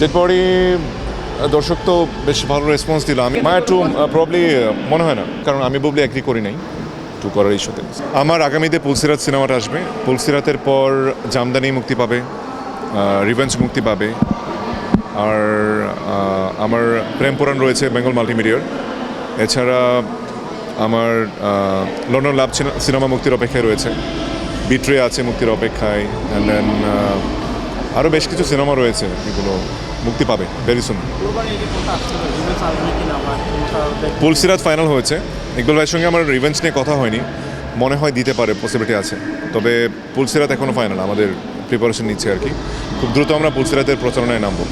Dead body দর্শক তো বেশ ভালো রেসপন্স দিল। আমি মায়া টু প্রবলি মনে হয় না। কারণ আমি বুবলি অ্যাগ্রি করি নাই টু করার ইস্যুতে আমার আগামীতে পুলসিরাত সিনেমাটা আসবে। পুলসিরাতের পর জামদানি মুক্তি পাবে রিভেঞ্জ মুক্তি পাবে। আর আমার প্রেম পুরাণ রয়েছে বেঙ্গল মাল্টিমিডিয়ার। এছাড়া আমার লন্ডন লাভ সিনেমা মুক্তির অপেক্ষায় রয়েছে। বিট্রে আছে মুক্তির অপেক্ষায়। অ্যান্ড দেন আরও বেশ কিছু সিনেমা রয়েছে এগুলো মুক্তি পাবে ভেরি সুন রিভেন্স পুলসিরাত ফাইনাল হয়েছে। ইকবাল ভাইয়ের সঙ্গে আমার রিভেঞ্জ নিয়ে কথা হয়নি। মনে হয় দিতে পারে পসিবিলিটি আছে। তবে পুলসিরাত এখনও ফাইনাল আমাদের প্রিপারেশন নিচ্ছে আর কি। খুব দ্রুত আমরা পুলসিরাতের প্রচারণায় নামবো।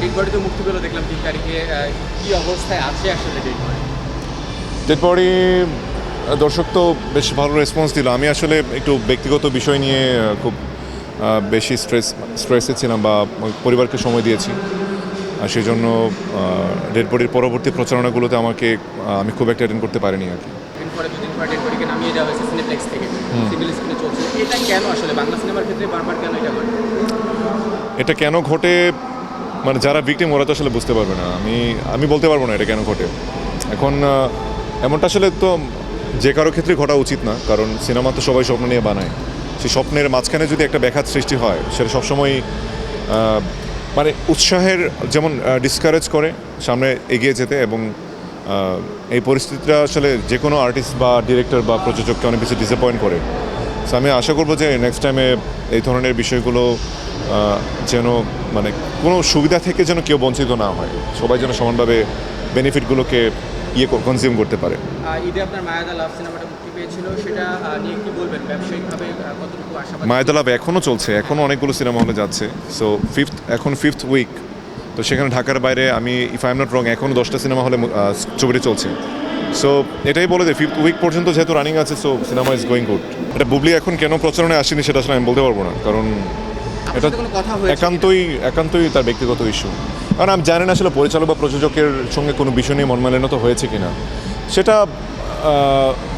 ডেড বডি তো মুক্তি পেল দেখলাম তিন তারিখে আহ, অবস্থায় আছে আসলে ডেড বডি ডেড বডি দর্শক তো বেশ ভালো রেসপন্স দিল। আমি আসলে একটু ব্যক্তিগত বিষয় নিয়ে খুব বেশি স্ট্রেস স্ট্রেসে ছিলাম বা পরিবারকে সময় দিয়েছি। আর সেই জন্য ডেড বডির পরবর্তী প্রচারণাগুলোতে আমাকে আমি খুব একটা অ্যাটেন্ড করতে পারিনি আর কি। এটা কেন ঘটে? মানে যারা ভিকটিম ওরা তো আসলে বুঝতে পারবে না। আমি আমি বলতে পারব না এটা কেন ঘটে। এখন এমনটা আসলে তো যে কারও ক্ষেত্রে ঘটা উচিত না। কারণ সিনেমা তো সবাই স্বপ্ন নিয়ে বানায়। সেই স্বপ্নের মাঝখানে যদি একটা ব্যাঘাত সৃষ্টি হয়, সেটা সবসময় মানে উৎসাহের যেমন ডিসকারেজ করে সামনে এগিয়ে যেতে এবং এই পরিস্থিতিটা আসলে যে কোনো আর্টিস্ট বা ডিরেক্টর বা প্রযোজককে অনেক বেশি ডিসঅ্যাপয়েন্ট করে। সো আমি আশা করব যে নেক্সট টাইমে এই ধরনের বিষয়গুলো যেন মানে কোনো সুবিধা থেকে যেন কেউ বঞ্চিত না হয়। সবাই যেন সমানভাবে বেনিফিটগুলোকে ইয়ে কনজিউম করতে পারে। ঈদে আপনার মায়াদা লাভ সিনেমাটা মুক্তি পেয়েছিল সেটা নিয়ে কি বলবেন? ব্যবসায়িকভাবে কতটুকু আশাবাদ? এখনও চলছে এখনও অনেকগুলো সিনেমা হলে যাচ্ছে। সো ফিফথ এখন ফিফথ উইক তো সেখানে ঢাকার বাইরে আমি if I am not wrong এখনও দশটা সিনেমা হলে ছবিটি চলছে। সো এটাই বলে যে ফিফথ উইক পর্যন্ত যেহেতু রানিং আছে so cinema is going good এটা বুবলি এখন কেন প্রচারণে আসেনি সেটা আসলে আমি বলতে পারব না কারণ এটা একান্তই একান্তই তার ব্যক্তিগত ইস্যু কারণ আমি জানি না আসলে পরিচালক বা প্রযোজকের সঙ্গে কোনো বিষয় নিয়ে মনমালিন্য তো হয়েছে কিনা। সেটা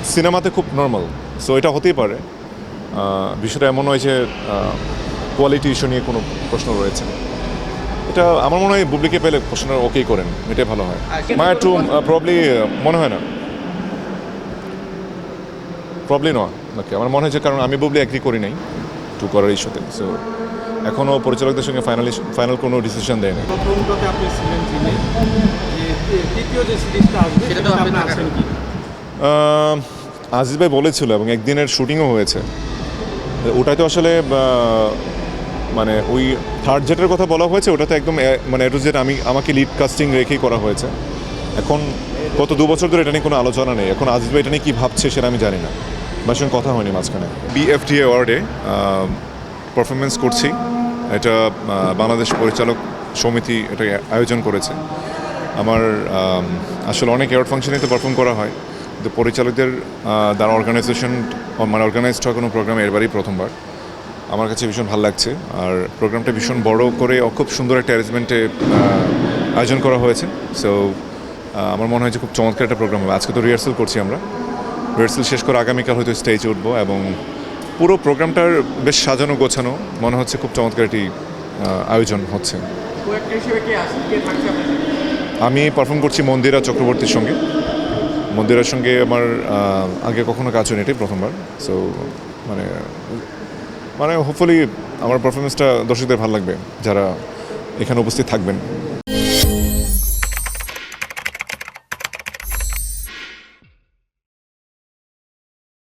সিনেমাতে খুব নর্মাল সো এটা হতেই পারে। বিষয়টা এমন নয় যে কোয়ালিটি ইস্যু নিয়ে কোনো প্রশ্ন রয়েছে। এটা আমার মনে হয় বুবলিকে পেলে প্রশ্ন ওকেই করেন এটাই ভালো হয়। আর- মায়া টু প্রবলি মনে হয় না। প্রবলি নয়। নাকি আমার মনে হয় যে কারণ আমি বুবলি অ্যাগ্রি করি নাই টু করার ইস্যুতে সো এখনও পরিচালকদের সঙ্গে ফাইনালি ফাইনাল কোনো ডিসিশন দেয়নি। তো আজিজ ভাই বলেছিল এবং একদিনের শুটিংও হয়েছে। ওটাই তো আসলে মানে ওই থার্ড জেটের কথা বলা হয়েছে ওটাতে একদম এ- মানে এটু জেট আমি আমাকে লিড কাস্টিং রেখেই করা হয়েছে। এখন গত দু বছর ধরে এটা নিয়ে কোনো আলোচনা নেই। এখন আজিজ ভাই এটা নিয়ে কী ভাবছে সেটা আমি জানি না। বা সঙ্গে কথা হয়নি মাঝখানে। বিএফডিএ অ্যাওয়ার্ডে পারফরমেন্স করছি। এটা বাংলাদেশ পরিচালক সমিতি এটা আয়োজন করেছে। আমার আসলে অনেক অ্যাওয়ার্ড ফাংশনে তো পারফর্ম করা হয়। কিন্তু পরিচালকদের দ্বারা অর্গানাইজেশন মানে অর্গানাইজড হওয়া কোনো প্রোগ্রাম এরবারই প্রথমবার। আমার কাছে ভীষণ ভালো লাগছে। আর প্রোগ্রামটা ভীষণ বড় করে খুব সুন্দর একটা অ্যারেঞ্জমেন্টে আয়োজন করা হয়েছে। সো আমার মনে হয় যে খুব চমৎকার একটা প্রোগ্রাম হবে। আজকে তো রিহার্সাল করছি আমরা। রিহার্সাল শেষ করে আগামীকাল হয়তো স্টেজে উঠবো এবং পুরো প্রোগ্রামটার বেশ সাজানো গোছানো। মনে হচ্ছে খুব চমৎকার একটি আয়োজন হচ্ছে? আমি পারফর্ম করছি মন্দিরা চক্রবর্তীর সঙ্গে। মন্দিরার সঙ্গে আমার আগে কখনো কাজ হয়নি এটাই প্রথমবার। সো মানে মানে হোপফুলি আমার পারফরমেন্সটা দর্শকদের ভালো লাগবে যারা এখানে উপস্থিত থাকবেন।